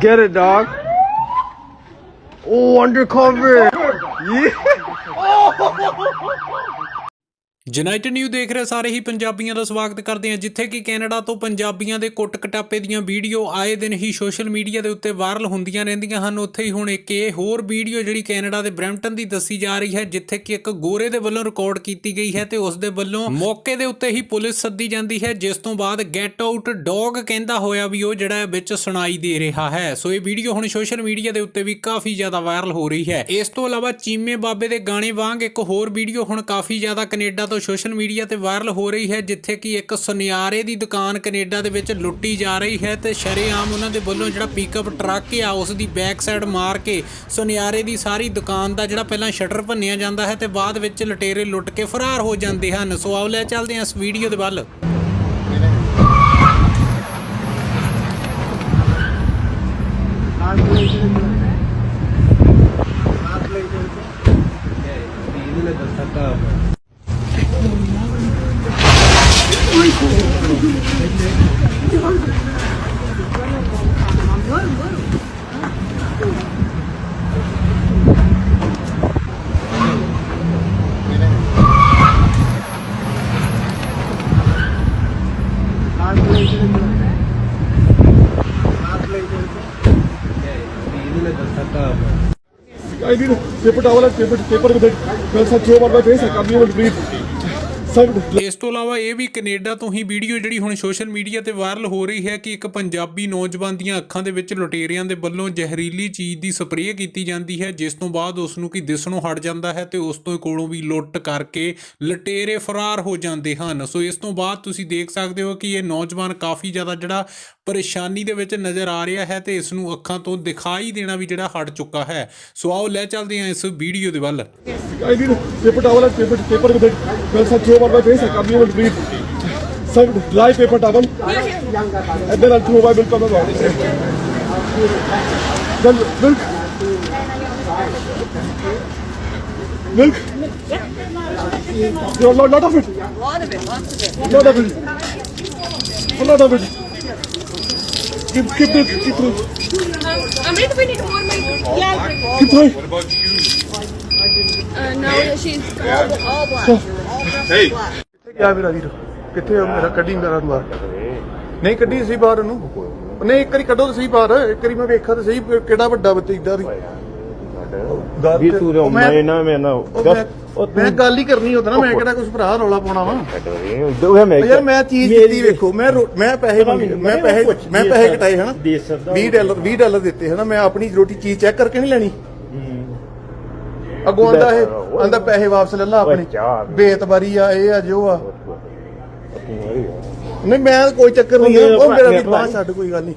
Get it, dog. Oh, undercover. Yeah. United new ਦੇਖ ਰਹੇ, ਸਾਰੇ ਹੀ ਪੰਜਾਬੀਆਂ ਦਾ ਸਵਾਗਤ ਕਰਦੇ ਹਾਂ, ਜਿੱਥੇ ਕਿ ਕੈਨੇਡਾ ਤੋਂ ਪੰਜਾਬੀਆਂ ਦੇ ਕੁੱਟ ਕਟਾਪੇ ਦੀਆਂ ਵੀਡੀਓ ਆਏ ਦਿਨ ਹੀ ਸੋਸ਼ਲ ਮੀਡੀਆ ਦੇ ਉੱਤੇ ਵਾਇਰਲ ਹੁੰਦੀਆਂ ਰਹਿੰਦੀਆਂ ਹਨ। ਉੱਥੇ ਹੀ ਹੁਣ ਇੱਕ ਇਹ ਹੋਰ ਵੀਡੀਓ ਜਿਹੜੀ ਕੈਨੇਡਾ ਦੇ ਬ੍ਰੈਂਪਟਨ ਦੀ ਦੱਸੀ ਜਾ ਰਹੀ ਹੈ, ਜਿੱਥੇ ਕਿ ਇੱਕ ਗੋਰੇ ਦੇ ਵੱਲੋਂ ਰਿਕਾਰਡ ਕੀਤੀ ਗਈ ਹੈ ਤੇ ਉਸ ਦੇ ਵੱਲੋਂ ਮੌਕੇ ਦੇ ਉੱਤੇ ਹੀ ਪੁਲਿਸ ਸੱਦੀ ਜਾਂਦੀ ਹੈ, ਜਿਸ ਤੋਂ ਬਾਅਦ ਗੈਟ ਆਊਟ ਡੌਗ ਕਹਿੰਦਾ ਹੋਇਆ ਵੀ ਉਹ ਜਿਹੜਾ ਵਿੱਚ ਸੁਣਾਈ ਦੇ ਰਿਹਾ ਹੈ। ਸੋ ਇਹ ਵੀਡੀਓ ਹੁਣ ਸੋਸ਼ਲ ਮੀਡੀਆ ਦੇ ਉੱਤੇ ਵੀ ਕਾਫੀ ਜ਼ਿਆਦਾ ਵਾਇਰਲ ਹੋ ਰਹੀ ਹੈ। ਇਸ ਤੋਂ ਇਲਾਵਾ ਚੀਮੇ ਬਾਬੇ ਦੇ ਗਾਣੇ ਵਾਂਗ ਇੱਕ ਹੋਰ ਵੀਡੀਓ ਹੁਣ ਕਾਫੀ ਜ਼ਿਆਦਾ ਕੈਨੇਡਾ ਤੋਂ ਸੋਸ਼ਲ ਮੀਡੀਆ ਤੇ ਵਾਇਰਲ ਹੋ ਰਹੀ ਹੈ, ਜਿੱਥੇ ਕਿ ਇੱਕ ਸੁਨਿਆਰੇ ਦੀ ਦੁਕਾਨ ਕੈਨੇਡਾ ਦੇ ਵਿੱਚ ਲੁੱਟੀ ਜਾ ਰਹੀ ਹੈ ਤੇ ਸ਼ਰੇਆਮ ਉਹਨਾਂ ਦੇ ਵੱਲੋਂ ਜਿਹੜਾ ਪਿਕਅਪ ਟਰੱਕ ਆ, ਉਸ ਦੀ ਬੈਕ ਸਾਈਡ ਮਾਰ ਕੇ ਸੁਨਿਆਰੇ ਦੀ ਸਾਰੀ ਦੁਕਾਨ ਦਾ ਜਿਹੜਾ ਪਹਿਲਾਂ ਸ਼ਟਰ ਭੰਨਿਆ ਜਾਂਦਾ ਹੈ ਤੇ ਬਾਅਦ ਵਿੱਚ ਲਟੇਰੇ ਲੁੱਟ ਕੇ ਫਰਾਰ ਹੋ ਜਾਂਦੇ ਹਨ। ਸੋ ਆਓ ਲੈ ਚੱਲਦੇ ਹਾਂ ਇਸ ਵੀਡੀਓ ਦੇ ਵੱਲ। I need a paper towel and paper, paper with it. Well, sir, throw on my face. I can't be able to breathe. ਇਸ ਤੋਂ ਇਲਾਵਾ ਇਹ ਵੀ ਕੈਨੇਡਾ ਤੋਂ ਹੀ ਵੀਡੀਓ ਜਿਹੜੀ ਹੁਣ ਸੋਸ਼ਲ ਮੀਡੀਆ ਤੇ ਵਾਇਰਲ ਹੋ ਰਹੀ ਹੈ ਕਿ ਇੱਕ ਪੰਜਾਬੀ ਨੌਜਵਾਨ ਦੀਆਂ ਅੱਖਾਂ ਦੇ ਵਿੱਚ ਲੁਟੇਰਿਆਂ ਦੇ ਵੱਲੋਂ ਜ਼ਹਿਰੀਲੀ ਚੀਜ਼ ਦੀ ਸਪਰੇਅ ਕੀਤੀ ਜਾਂਦੀ ਹੈ ਜਿਸ ਤੋਂ ਬਾਅਦ ਉਸ ਨੂੰ ਕੀ ਦਿਸਣੋਂ ਹਟ ਜਾਂਦਾ ਹੈ ਤੇ ਉਸ ਤੋਂ ਕੋਲੋਂ ਵੀ ਲੁੱਟ ਕਰਕੇ ਲਟੇਰੇ ਫਰਾਰ ਹੋ ਜਾਂਦੇ ਹਨ। ਸੋ ਇਸ ਤੋਂ ਬਾਅਦ ਤੁਸੀਂ ਦੇਖ ਸਕਦੇ ਹੋ ਕਿ ਇਹ ਨੌਜਵਾਨ ਕਾਫੀ ਜ਼ਿਆਦਾ ਜਿਹੜਾ ਪਰੇਸ਼ਾਨੀ ਦੇ ਵਿੱਚ ਨਜ਼ਰ ਆ ਰਿਹਾ ਹੈ ਤੇ ਇਸ ਨੂੰ ਅੱਖਾਂ ਤੋਂ ਦਿਖਾਈ ਦੇਣਾ ਵੀ ਜਿਹੜਾ ਹਟ ਚੁੱਕਾ ਹੈ। ਸੋ ਆਓ ਲੈ ਚੱਲਦੇ ਹਾਂ ਇਸ ਵੀਡੀਓ ਦੇ ਵੱਲ। I need a paper towel and paper, my face. I can't breathe. Dry paper towel. And then I'll throw my milk on the ground. Then milk. Milk. No, no, lot of it. lot of it, lots of it. Lot of it. A lot of it. Keep, keep milk. Keep milk. Um, Amrita, we need more milk. Yeah. Keep throwing. Uh, no, she's all, all black. All ਕਿੱਥੇ ਗਿਆ ਮੇਰਾ ਵੀਰ? ਕਿੱਥੇ ਆ ਮੇਰਾ ਕੱਢੀ ਮੇਰਾ ਨੂੰ ਬਾਹਰ ਨਹੀਂ ਕੱਢੀ ਸੀ ਬਾਹਰ ਉਹਨੂੰ। ਨਹੀਂ ਇੱਕ ਵਾਰੀ ਕੱਢੋ ਤਾਂ ਸਹੀ ਬਾਹਰ। ਇੱਕ ਵਾਰੀ ਮੈਂ ਵੇਖਾਂ ਤਾਂ ਸਹੀ ਕਿਹੜਾ ਵੱਡਾ ਬੱਚਾ ਇਦਾਂ ਦੀ। ਵੀ ਤੇ- ਉਹ ਮੈਂ- ਨਾ ਮੈਂ ਨਾ ਉਹ ਮੈਂ- ਗੱਲ ਹੀ ਕਰਨੀ ਹੁੰਦਾ ਨਾ ਮੈਂ ਕਿਹੜਾ ਕੁਝ ਭਰਾ ਰੌਲਾ ਪਾਉਣਾ ਵਾ। ਉਹ ਮੈਂ ਯਾਰ ਮੈਂ ਚੀਜ਼ ਦਿੱਤੀ ਵੇਖੋ ਮੈਂ ਰੋ- ਮੈਂ ਪੈਸੇ ਮੈਂ ਪੈਸੇ ਮੈਂ ਪੈਸੇ ਕਟਾਏ ਹਨਾ? ਦੇ ਸਕਦਾ 20 ਡਾਲਰ 20 ਡਾਲਰ ਦਿੱਤੇ ਹਨਾ? ਮੈਂ ਆਪਣੀ ਰੋਟੀ ਚੀਜ਼ ਚੈੱਕ ਕਰਕੇ ਨਹੀਂ ਲੈਣੀ। ਅੱਗੋਂ ਆਂਦਾ ਇਹ ਆਂਦਾ ਪੈਸੇ ਵਾਪਸ ਲੈ ਲਾ ਆਪਣੇ। ਬੇਤਬਾਰੀ ਆ ਇਹ ਆ ਜੋ ਆ। ਨਹੀਂ। ਮੈਂ ਕੋਈ ਚੱਕਰ ਨਹੀਂ ਆ, ਉਹ ਮੇਰਾ ਵੀ ਬਾਹਰ ਛੱਡ ਕੋਈ ਗੱਲ ਨਹੀਂ।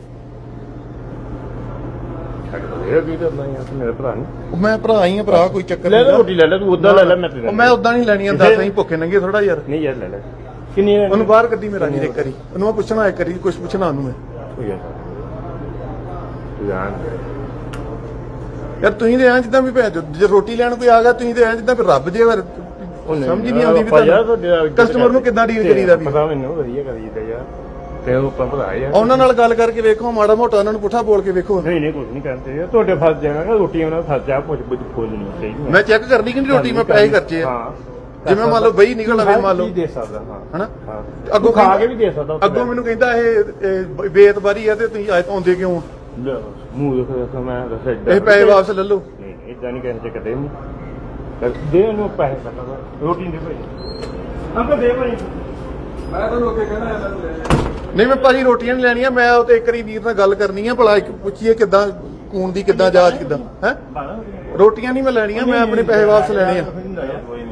ਮੇਰੇ ਭਰਾ ਉਹ ਮੈਂ ਭਰਾ ਹੀ ਆ ਭਰਾ ਕੋਈ ਚੱਕਰ ਲੈ ਲੈ ਨਹੀਂ ਰੋਟੀ ਲੈ ਲੈ ਤੂੰ ਉਦਾਂ ਲੈ ਲੈ ਮੈਂ ਤੇਰਾ ਉਹ ਮੈਂ ਉਦਾਂ ਨਹੀਂ ਲੈਣੀਆਂ ਦੱਸ ਅਸੀਂ ਭੁੱਖੇ ਨੰਗੇ ਥੋੜਾ ਯਾਰ ਨਹੀਂ ਯਾਰ ਲੈ ਲੈ। ਕਿੰਨੀ ਹੈ ਉਹਨੂੰ ਬਾਹਰ ਕੱਢੀ ਮੇਰਾ ਨਹੀਂ ਇੱਕ ਵਾਰੀ। ਉਹਨੂੰ ਮੈਂ ਪੁੱਛਣਾ ਇੱਕ ਵਾਰੀ ਕੁਝ ਪੁੱਛਣਾ ਉਹਨੂੰ ਮੈਂ। ਤੂੰ ਜਾਣ ਯਾਰ ਤੁਸੀਂ ਤੇ ਐਂ ਜਿੱਦਾਂ ਵੀ ਭੈ ਜੇ ਰੋਟੀ ਲੈਣ ਕੋਈ ਆ ਗਿਆ ਤੁਸੀਂ ਤੇ ਐਂ ਜਿੱਦਾਂ ਵੀ ਰੱਬ ਜੇ ਵਰ ਸਮਝ ਨਹੀਂ ਆਉਂਦੀ ਵੀ ਤੁਹਾਨੂੰ ਕਸਟਮਰ ਨੂੰ ਕਿੱਦਾਂ ਡੀਲ ਕਰੀਦਾ ਵੀ? ਪਤਾ ਮੈਨੂੰ ਵਧੀਆ ਕਰੀਦਾ ਯਾਰ ਤੇ ਉਹ ਭਰਾ ਯਾਰ ਉਹਨਾਂ ਨਾਲ ਗੱਲ ਕਰਕੇ ਵੇਖੋ ਮਾੜਾ ਮੋਟਾ ਉਹਨਾਂ ਨੂੰ ਪੁੱਠਾ ਬੋਲ ਕੇ ਵੇਖੋ। ਨਹੀਂ ਨਹੀਂ ਕੁਝ ਨਹੀਂ ਕਰਦੇ ਯਾਰ ਤੁਹਾਡੇ ਫਸ ਜਾਣਾ ਰੋਟੀਆਂ ਨਾਲ ਫਸ ਜਾ ਪੁੱਛ ਪੁੱਛ ਖੋਲ ਨਹੀਂ ਚਾਹੀਦੀ ਮੈਂ ਚੈੱਕ ਕਰਨੀ ਕਿ ਰੋਟੀ ਮੈਂ ਪੈਸੇ ਖਰਚੇ ਆ। ਹਾਂ। ਜਿਵੇਂ ਮੰਨ ਲਓ ਬਈ ਨਿਕਲ ਆਵੇ ਮੰਨ ਲਓ। ਦੇ ਸਕਦਾ ਹਾਂ। ਹਨਾ? ਅੱਗੋਂ ਖਾ ਕੇ ਵੀ ਦੇ ਸਕਦਾ ਅੱਗੋਂ ਮੈਨੂੰ ਕਹਿੰਦਾ ਇਹ ਬੇਤਬਾਰੀ ਆ ਤੇ ਤੁਸੀਂ ਆਉਂਦੇ ਕਿਉਂ? ਲੈ, ਮੂੰਹ ਦੇਖੋ ਦੇਖੋ ਮੈਂ ਦੱਸ ਇਹ ਪੈਸੇ ਵਾਪਸ ਲੈ ਲਓ। ਨਹੀਂ ਇਦਾਂ ਨਹੀਂ ਕਹਿੰਦੇ ਕਦੇ ਨਹੀਂ ਪਰ ਦੇ ਉਹਨੂੰ ਪੈਸੇ ਕਰਨਾ ਰੋਟੀ ਦੇ ਭਾਈ। ਅੰਕਲ ਦੇ ਭਾਈ। ਨਹੀਂ ਮੈਂ ਭਾਜੀ ਰੋਟੀਆਂ ਨਹੀਂ ਲੈਣੀਆਂ ਮੈਂ ਉਹ ਤੇ ਇੱਕ ਵਾਰੀ ਵੀਰ ਨਾਲ ਗੱਲ ਕਰਨੀ ਆ ਭਲਾ ਇੱਕ ਪੁੱਛੀਏ ਕਿੱਦਾਂ ਕੂਣ ਦੀ ਕਿੱਦਾਂ ਜਾਂਚ ਕਿੱਦਾਂ ਹੈ? ਰੋਟੀਆਂ ਨਹੀਂ ਮੈਂ ਲੈਣੀਆਂ ਮੈਂ ਆਪਣੇ ਪੈਸੇ ਵਾਪਸ ਲੈਣੇ ਆ।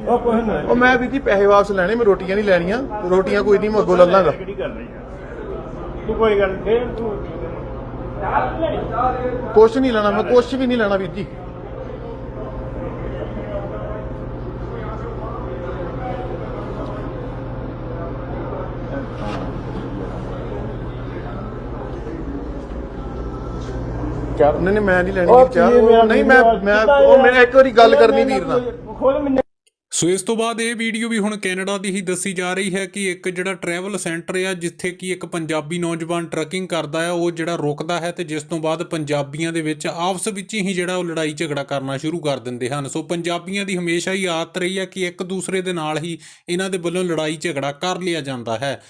ਉਹ ਕੋਈ ਨਾ ਉਹ ਮੈਂ ਵੀ ਜੀ ਪੈਸੇ ਵਾਪਸ ਲੈਣੇ ਮੈਂ ਰੋਟੀਆਂ ਨਹੀਂ ਲੈਣੀਆਂ ਰੋਟੀਆਂ ਕੋਈ ਨਹੀਂ ਮੈਂ ਅੱਗੋਂ ਲੈ ਲਾਂਗਾ। ਕਿਹੜੀ ਗੱਲ ਹੈ? ਯਾਰ ਤੂੰ ਕੋਈ ਗੱਲ ਫੇਰ ਤੂੰ ਕੁਛ ਨਹੀਂ ਲੈਣਾ ਮੈਂ ਕੁਛ ਵੀ ਨਹੀਂ ਲੈਣਾ ਵੀਰ ਜੀ। ਨਹੀਂ ਨਹੀਂ ਮੈਂ ਨਹੀਂ ਲੈਣੀ ਚਾਹ ਨਹੀਂ ਮੈਂ ਮੈਂ ਉਹ ਮੇਰੇ ਇੱਕ ਵਾਰੀ ਗੱਲ ਕਰਨੀ ਵੀਰ ਨਾਲ। ਖੋਲ ਮੈਨੂੰ ਸੋ ਇਸ ਤੋਂ ਬਾਅਦ ਇਹ ਵੀਡੀਓ ਵੀ ਹੁਣ ਕੈਨੇਡਾ ਦੀ ਹੀ ਦੱਸੀ ਜਾ ਰਹੀ ਹੈ ਕਿ ਇੱਕ ਜਿਹੜਾ ਟਰੈਵਲ ਸੈਂਟਰ ਆ, ਜਿੱਥੇ ਕਿ ਇੱਕ ਪੰਜਾਬੀ ਨੌਜਵਾਨ ਟਰੱਕਿੰਗ ਕਰਦਾ ਆ, ਉਹ ਜਿਹੜਾ ਰੁਕਦਾ ਹੈ ਤੇ ਜਿਸ ਤੋਂ ਬਾਅਦ ਪੰਜਾਬੀਆਂ ਦੇ ਵਿੱਚ ਆਪਸ ਵਿੱਚ ਹੀ ਜਿਹੜਾ ਉਹ ਲੜਾਈ ਝਗੜਾ ਕਰਨਾ ਸ਼ੁਰੂ ਕਰ ਦਿੰਦੇ ਹਨ। ਸੋ ਪੰਜਾਬੀਆਂ ਦੀ ਹਮੇਸ਼ਾ ਹੀ ਆਦਤ ਰਹੀ ਹੈ ਕਿ ਇੱਕ ਦੂਸਰੇ ਦੇ ਨਾਲ ਹੀ ਇਹਨਾਂ ਦੇ ਵੱਲੋਂ ਲੜਾਈ ਝਗੜਾ ਕਰ ਲਿਆ ਜਾਂਦਾ ਹੈ।